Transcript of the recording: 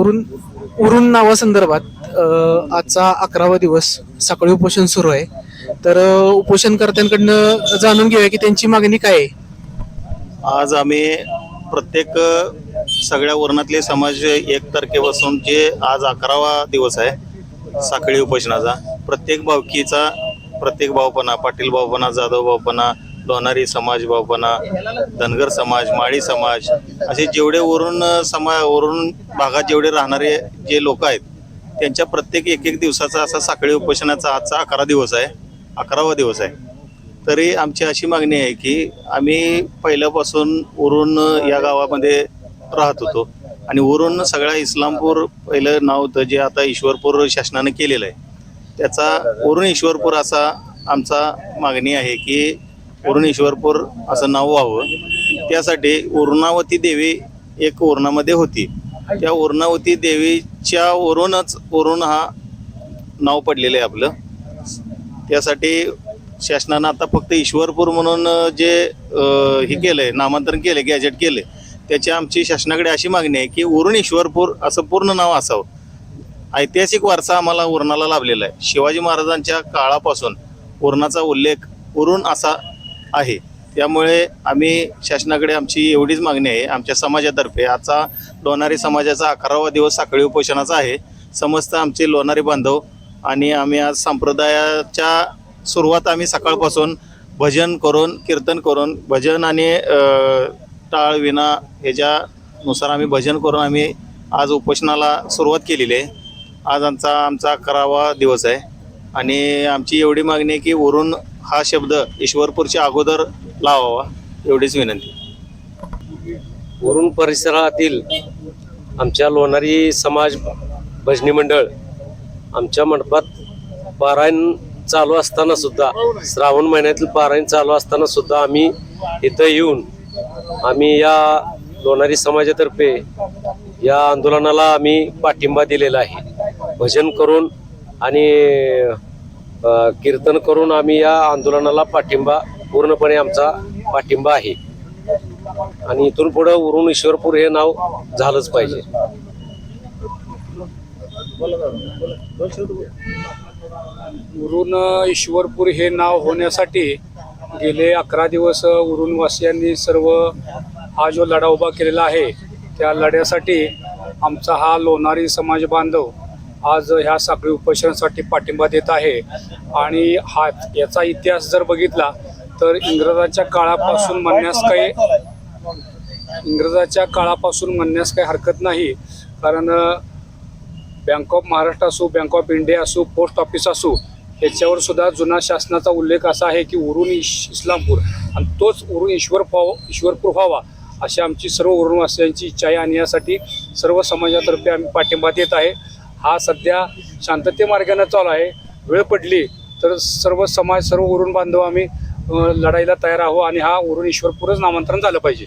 उरून उरून नावासंदर्भात आजचा अकरावा दिवस सकाळी उपोषण सुरू आहे. तर उपोषणकर्त्यांकडनं जाणून घेऊया की त्यांची मागणी काय आहे. आज आम्ही प्रत्येक अ, सगळ्या वर्णातले समाज एक तारखेपासून जे आज अकरावा दिवस आहे साखळी उपोषणाचा प्रत्येक भावकीचा प्रत्येक भावपणा पाटील भावपणा जाधव भावपणा लोणारी समाज बापना धनगर समाज माळी समाज असे जेवढे वरून समा वरून भागात जेवढे राहणारे जे लोक आहेत त्यांच्या प्रत्येक एक एक दिवसाचा असा साखळी उपोषणाचा आजचा अकरा दिवस आहे अकरावा दिवस आहे. तरी आमची अशी मागणी आहे की आम्ही पहिल्यापासून उरून या गावामध्ये राहत होतो. आणि उरून सगळ्या इस्लामपूर पहिलं नाव होतं जे आता ईश्वरपूर शासनानं केलेलं आहे. त्याचा उरून ईश्वरपूर असा आमचा मागणी आहे की उरून ईश्वरपूर असं नाव व्हावं. त्यासाठी उर्णावती देवी एक उरणामध्ये होती. त्या उर्णावती देवीच्या वरूनच उरून हा नाव पडलेलं आहे आपलं. त्यासाठी शासनानं आता फक्त ईश्वरपूर म्हणून जे हे केलं आहे नामांतरण केलं गॅजेट केले त्याची आमची शासनाकडे अशी मागणी आहे की उरण ईश्वरपूर असं पूर्ण नाव असावं. ऐतिहासिक वारसा आम्हाला उरणाला लाभलेला आहे. शिवाजी महाराजांच्या काळापासून उरणाचा उल्लेख उरुण असा आहे. त्यामुळे आम्ही शासनाकडे आमची एवढीच मागणी आहे. आमच्या समाजातर्फे आजचा लोणारी समाजाचा अकरावा दिवस साखळी उपोषणाचा आहे. समस्त आमचे लोणारी बांधव आणि आम्ही आज संप्रदायाच्या सुरुवात आम्ही सकाळपासून भजन करून कीर्तन करून भजन आणि अ, टाळ विना ह्याच्यानुसार आम्ही भजन करून आम्ही आज उपोषणाला सुरुवात केलेली आहे. आज आमचा आमचा अकरावा दिवस आहे. आणि आमची एवढी मागणी आहे की वरून हा शब्द ईश्वरपूरच्या अगोदर लावावा एवढीच विनंती. वरुण परिसरातील आमच्या लोणारी समाज भजनी मंडळ आमच्या मंडपात पारायण चालू असताना सुद्धा श्रावण महिन्यातील पारायण चालू असताना सुद्धा आम्ही इथं येऊन आम्ही या लोणारी समाजातर्फे या आंदोलनाला आम्ही पाठिंबा दिलेला आहे. भजन करून आणि कीर्तन करून आम्ही या आंदोलनाला पाठिंबा पूर्णपणे आमचा पाठिंबा आहे. आणि इथून पुढे उरून ईश्वरपूर हे नाव झालंच पाहिजे. उरून ईश्वरपूर हे नाव होण्यासाठी गेले अकरा दिवस उरुणवासियांनी सर्व हा जो लढा उभा केलेला आहे त्या लढ्यासाठी आमचा हा लोणारी समाज बांधव आज ह्या साखळी उपोषणासाठी पाठिंबा देत आहे. आणि हा याचा इतिहास जर बघितला तर इंग्रजांच्या काळापासून म्हणण्यास काही इंग्रजाच्या काळापासून म्हणण्यास काही हरकत नाही. कारण बँक ऑफ महाराष्ट्र असो बँक ऑफ इंडिया असो पोस्ट ऑफिस असो ह्याच्यावर सुद्धा जुना शासनाचा उल्लेख असा आहे की उरून इश इस्लामपूर. आणि तोच उरून ईश्वर व्हावा ईश्वरपूर व्हावा अशी आमची सर्व उरूणवासियांची इच्छा आहे. आणि यासाठी सर्व समाजातर्फे आम्ही पाठिंबा देत आहे. हा सध्या शांतते मार्गाने चालू आहे. वेळ पडली तर सर्व समाज सर्व उरुण बांधव आम्ही लढाईला तयार आहो आणि हा उरुण ईश्वरपूरच नामांतरण झालं पाहिजे.